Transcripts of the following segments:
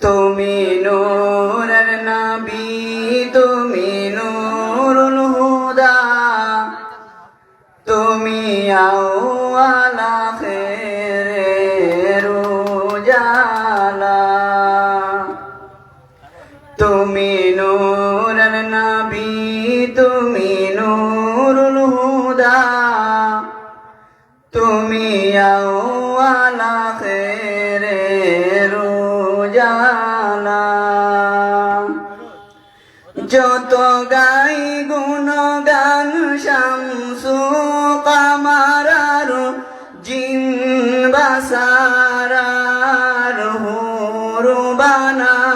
তুমি নূরের নবী তুমি নূরুল হুদা তুমি আওয়ালা খেরের উজালা। তুমি নূরের উজালা যত গাই গুণ গান শামসু কামার জিন বাসারার হুরবানা। তুমি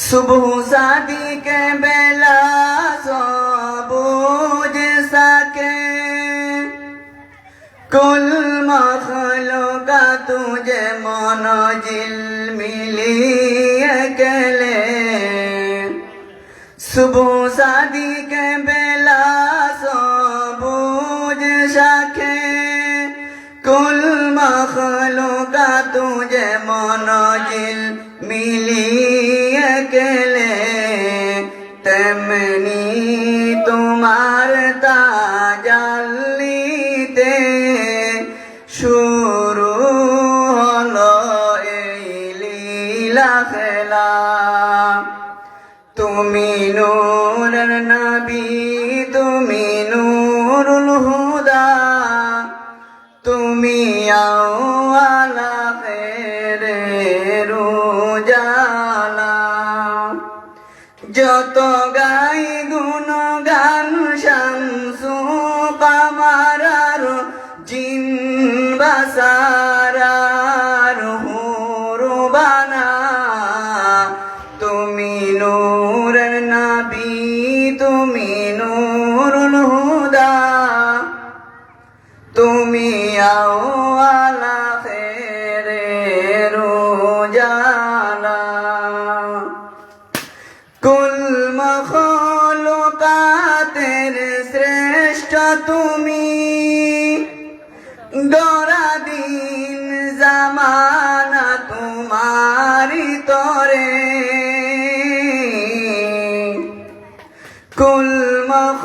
সুবহ সাদি কে বেলা সবুজ সাকে কুল মখলুকা তুঝে মন মিলিয়ে গেলে সুবহ সাদি কে বেলা সবুজ সাকে কুল মখলুকা তুঝে নজিল মিলিয়ে গেলে তেমনি তোমার তাজালিতে শুরু হলো এই লীলা খেলা। তুমি নূরের নবি, তুমি নূরুল হুদা, তুমি আওয়ালা যত গাই গুণ গান শামসু কামারার জিন বাসারার হুরবানা তুমি নূরের নাবি, তুমি নূরুল হুদা। তুমি আওয়ালা তুমি গড়া দিন জামানা তোমারি তরে। কুল মখ